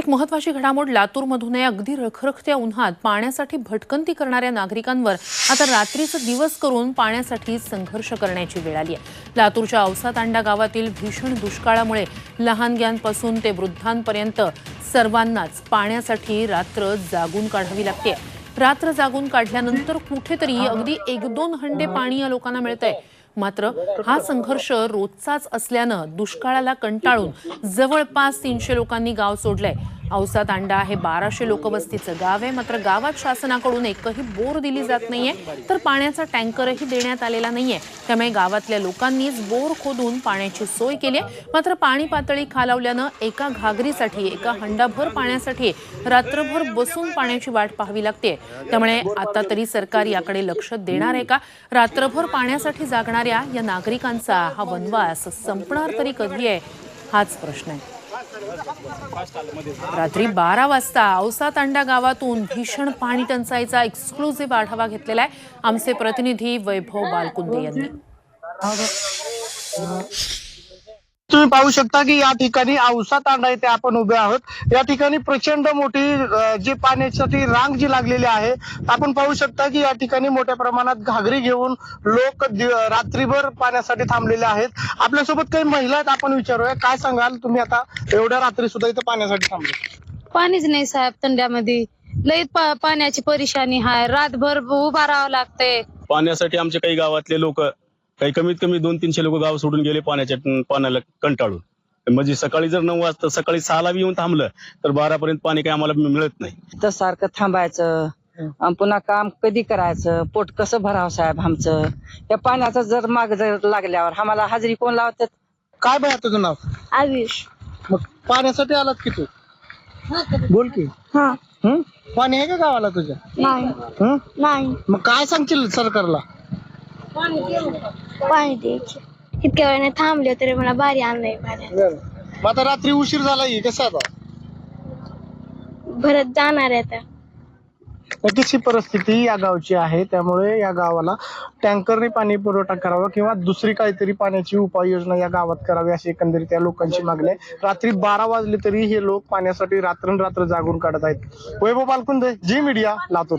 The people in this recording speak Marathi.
एक महत्वाची घडामोड लातूरमधूनही अगदी रखरखत्या उन्हात पाण्यासाठी भटकंती करणाऱ्या नागरिकांवर आता रात्रीचं दिवस करून पाण्यासाठी संघर्ष करण्याची वेळ आली आहे. लातूरच्या औसा तांडा गावातील भीषण दुष्काळामुळे लहानग्यांपासून ते वृद्धांपर्यंत सर्वांनाच पाण्यासाठी रात्र जागून काढावी लागते. रात्र जागून काढल्यानंतर कुठेतरी अगदी एक दोन हंडे पाणी या लोकांना मिळतंय. मात्र हा संघर्ष रोजचाच असल्यानं दुष्काळाला कंटाळून जवळपास तीनशे लोकांनी गाव सोडलंय. औसा तांडा हे बाराशे लोकवस्तीचं गाव आहे. मात्र गावात शासनाकडून एकही बोर दिली जात नाहीये. तर पाण्याचा टँकरही देण्यात आलेला नाहीये. त्यामुळे गावातल्या लोकांनीच बोर खोदून पाण्याची सोय केली आहे. मात्र पाणी पातळी खालावल्यानं एका घागरीसाठी एका हंडाभर पाण्यासाठी रात्रभर बसून पाण्याची वाट पाहावी लागते त्यामुळे आता तरी सरकार याकडे लक्ष देणार आहे का? रात्रभर पाण्यासाठी जागणाऱ्या या नागरिकांचा हा वनवास संपणार तरी कधी आहे? हाच प्रश्न आहे. रात्री बारा वाजता औसा तांडा गावातून भीषण पाणी टंचाईचा एक्सक्लुझिव्ह आढावा घेतलेला आहे. आमचे प्रतिनिधी वैभव बालकुंदे यांनी. तुम्ही पाहू शकता की या ठिकाणी औसा तांडा येथे आपण उभे आहोत. या ठिकाणी प्रचंड मोठी जी पाण्यासाठी रांग जी लागलेली आहे आपण पाहू शकता की या ठिकाणी मोठ्या प्रमाणात घागरी घेऊन लोक रात्रीभर पाण्यासाठी थांबलेले आहेत. आपल्यासोबत काही महिला आहेत आपण विचारूया. काय सांगाल? तुम्ही आता एवढ्या रात्री सुद्धा इथं पाण्यासाठी थांबले. पाणीच नाही साहेब थंड्यामध्ये लई पाण्याची परेशानी हाय. रातभर उभा राहावं लागतंय. पाण्यासाठी आमचे काही गावातले लोक काही कमीत कमी दोन तीनशे लोक गाव सोडून गेले पाण्याच्या पाण्याला कंटाळून. म्हणजे सकाळी जर नऊ वाजता सकाळी सहाला बी येऊन थांबलं तर बारापर्यंत पाणी काही आम्हाला मिळत नाही. तर सारखं थांबायचं पुन्हा काम कधी करायचं पोट कसं भरावं साहेब आमचं? या पाण्याचा जर माग जर लागल्यावर आम्हाला हजेरी कोण लावतात? काय बाय तुझं नाव? आयुष. मग पाण्यासाठी आलात की तू? बोल की. हा. हं? पाणी आहे का गावाला तुझ्या? नाही. हं? नाही. मग काय सांगशील सरकारला? पाणी द्यायचे. इतक्या वेळाने थांबले तरी मला बारी आणलंय मग आता रात्री उशीर झाला की कसं आता भरत जाणार आहे आता. नक्कीच ही परिस्थिती या गावची आहे त्यामुळे या गावाला टँकरने पाणी पुरवठा करावा किंवा दुसरी काहीतरी पाण्याची उपाययोजना या गावात करावी अशी एकंदरीत या लोकांची मागणी आहे. रात्री बारा वाजले तरी हे लोक पाण्यासाठी रात्रंरात्र जागून काढत आहेत. Vaibhav Balkunde G media Latur.